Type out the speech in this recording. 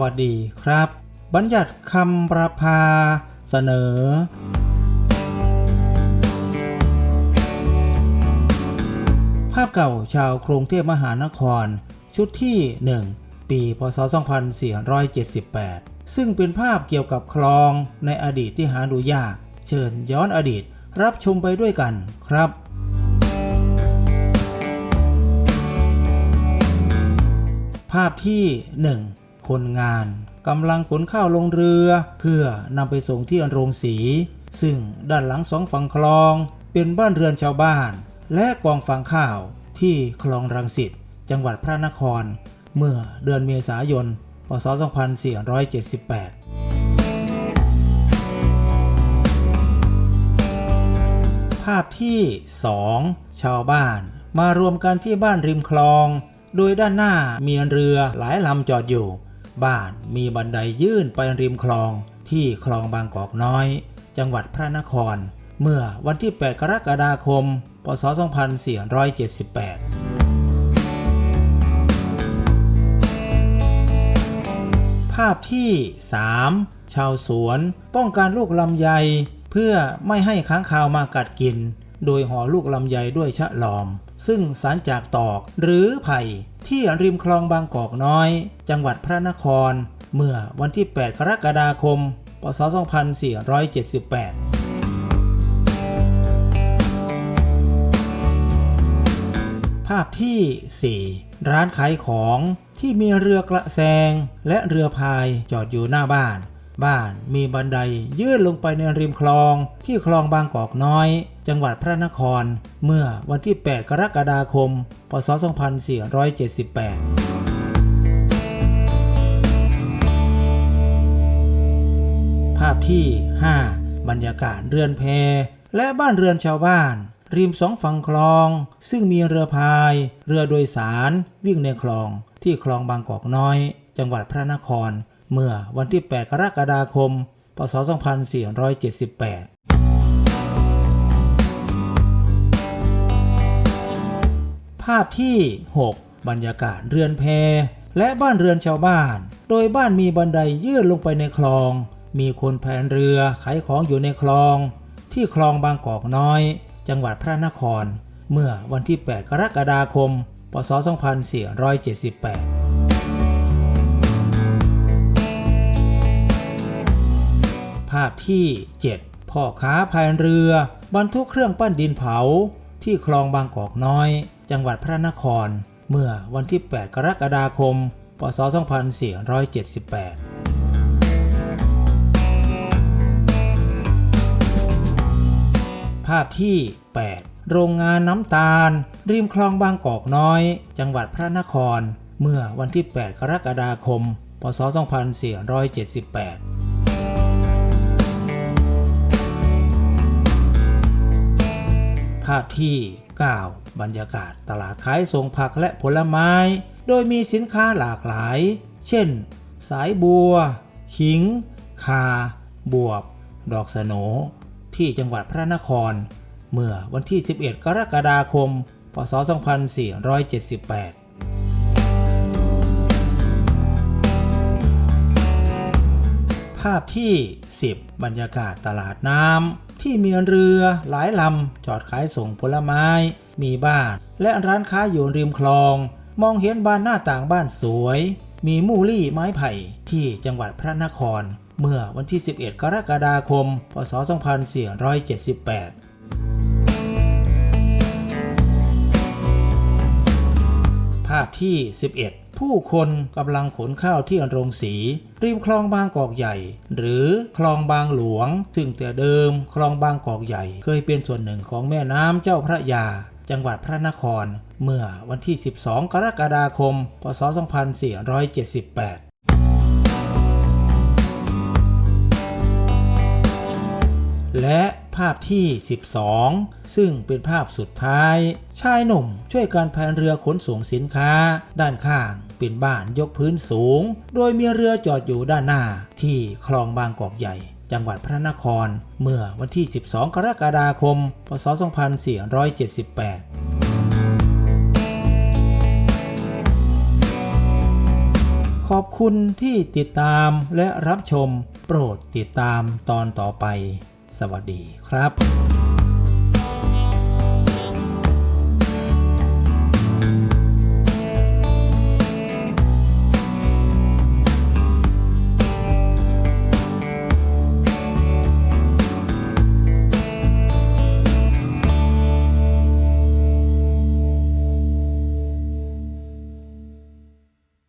วัสดีครับ บัญญัติคำประพาเสนอ ภาพเก่าชาวกรุงเทพมหานคร ชุดที่ 1 ปี พศ 2478 ซึ่งเป็นภาพเกี่ยวกับคลองในอดีตที่หาดูยาก เชิญย้อนอดีตรับชมไปด้วยกันครับภาพที่1 คนงานกำลังขนข้าวลงเรือ เพื่อนำไปส่งที่โรงสี ซึ่งด้านหลังสองฝั่งคลอง เป็นบ้านเรือนชาวบ้าน และกองฟางข้าวที่คลองรังสิตจังหวัดพระนคร เมื่อเดือนเมษายน พศ 2478ภาพที่ 2 ชาวบ้านมารวมกันที่บ้านริมคลอง โดยด้านหน้ามีเรือหลายลำจอดอยู่ บ้านมีบันไดยื่นไปริมคลองที่คลองบางกอกน้อย จังหวัดพระนคร เมื่อวันที่ 8 กรกฎาคม พศ 2478ภาพที่ 3 ชาวสวน ป้องกันลูกลำไย เพื่อไม่ให้ค้างคาวมากัดกิน โดยห่อลูกลำไยด้วยชะลอม ซึ่งสารจากตอกหรือไผ่ ที่ริมคลองบางกอกน้อย จังหวัดพระนคร เมื่อวันที่ 8 กรกฎาคม พศ 2478ภาพที่ 4 ร้านขายของที่มีเรือกระแซงและเรือพายจอดอยู่หน้าบ้าน บ้านมีบันไดยื่นลงไปในริมคลอง ที่คลองบางกอกน้อย จังหวัดพระนคร เมื่อวันที่ 8 กรกฎาคม พศ 2478ภาพที่ 5 บรรยากาศเรือนแพ และบ้านเรือนชาวบ้าน ริมสองฝั่งคลอง ซึ่งมีเรือพาย เรือโดยสารวิ่งในคลอง ที่คลองบางกอกน้อย จังหวัดพระนคร เมื่อวันที่ 8 กรกฎาคม พศ 2478ภาพที่ 6 บรรยากาศเรือนแพ และบ้านเรือนชาวบ้าน โดยบ้านมีบันไดยื่นลงไปในคลอง มีคนแพนเรือขายของอยู่ในคลอง ที่คลองบางกอกน้อย จังหวัดพระนคร เมื่อวันที่ 8 กรกฎาคม พศ 2478 ภาพที่ 7 พ่อค้าพายเรือบรรทุกเครื่องปั้นดินเผา ที่คลองบางกอกน้อย จังหวัดพระนคร เมื่อวันที่ 8 กรกฎาคม พศ 2478ภาพที่ 8 โรงงานน้ำตาล ริมคลองบางกอกน้อย จังหวัดพระนคร เมื่อวันที่ 8 กรกฎาคม พศ 2478าพที่ 9 บรรยากาศตลาดขายส่งผักและผลไม้ โดยมีสินค้าหลากหลาย เช่น สายบัว ขิง คา บวบ ดอกสโน ที่จังหวัดพระนคร เมื่อวันที่ 11 กรกฎาคม พศ 2478ภาพที่ 10 บรรยากาศตลาดน้ำ ที่มีเรือหลายลำจอดขายส่งผลไม้ มีบ้าน และร้านค้าอยู่ริมคลอง มองเห็นบ้านหน้าต่างบ้านสวย มีมูลี่ไม้ไผ่ที่จังหวัดพระนคร เมื่อวันที่ 11 กรกฎาคม พศ 2478ภาพที่ 11 ผู้คนกำลังขนข้าวที่โรงสี ริมคลองบางกอกใหญ่ หรือคลองบางหลวง ซึ่งแต่เดิมคลองบางกอกใหญ่ เคยเป็นส่วนหนึ่งของแม่น้ำเจ้าพระยา จังหวัดพระนคร เมื่อวันที่ 12 กรกฎาคม พศ 2478และ ภาพที่ 12 ซึ่งเป็นภาพสุดท้าย ชายหนุ่มช่วยการพายเรือขนส่งสินค้า ด้านข้างเป็นบ้านยกพื้นสูง โดยมีเรือจอดอยู่ด้านหน้าที่คลองบางกอกใหญ่ จังหวัดพระนคร เมื่อวันที่ 12 กรกฎาคม พศ 2478ขอบคุณที่ติดตามและรับชม โปรดติดตามตอนต่อไป สวัสดีครับ